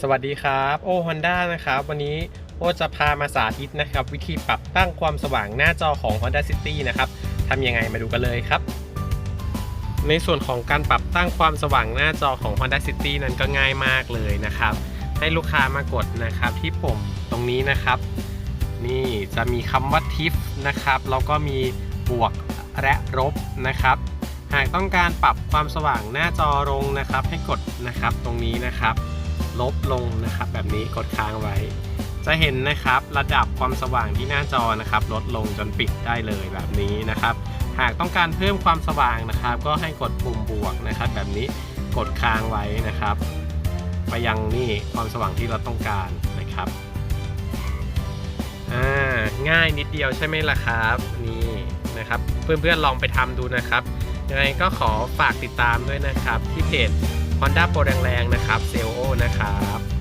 สวัสดีครับโอฮอนด้านะครับ วันนี้โอจะพามาสาธิตนะครับ วิธีปรับตั้งความสว่างหน้าจอของ Honda City นะครับทำยังไงมาดูกันเลยครับ ในส่วนของการปรับตั้งความสว่างหน้าจอของ Honda City นั้นก็ง่ายมากเลยนะครับ ให้ลูกค้ามากดนะครับที่ปุ่มตรงนี้นะครับ นี่จะมีคำว่า TIFF นะครับแล้วก็มีบวกและลบนะครับหากต้องการปรับความสว่างหน้าจอลงนะครับ ให้กดนะครับตรงนี้นะครับ ลบลงนะครับ แบบนี้กดค้างไว้ จะเห็นนะครับระดับความสว่างที่หน้าจอนะครับ ลดลงจนปิดได้เลยแบบนี้นะครับ หากต้องการเพิ่มความสว่างนะครับ ก็ให้กดปุ่มบวกนะครับ แบบนี้กดค้างไว้นะครับ ไปยังนี่ความสว่างที่เราต้องการนะครับอ่าง่ายนิดเดียวใช่ไหมล่ะครับนี่นะครับ เพื่อนๆลองไปทำดูนะครับยังไงก็ขอฝากติดตามด้วยนะครับ ที่เพจ Honda Pro แรงๆนะครับเซลโอนะครับ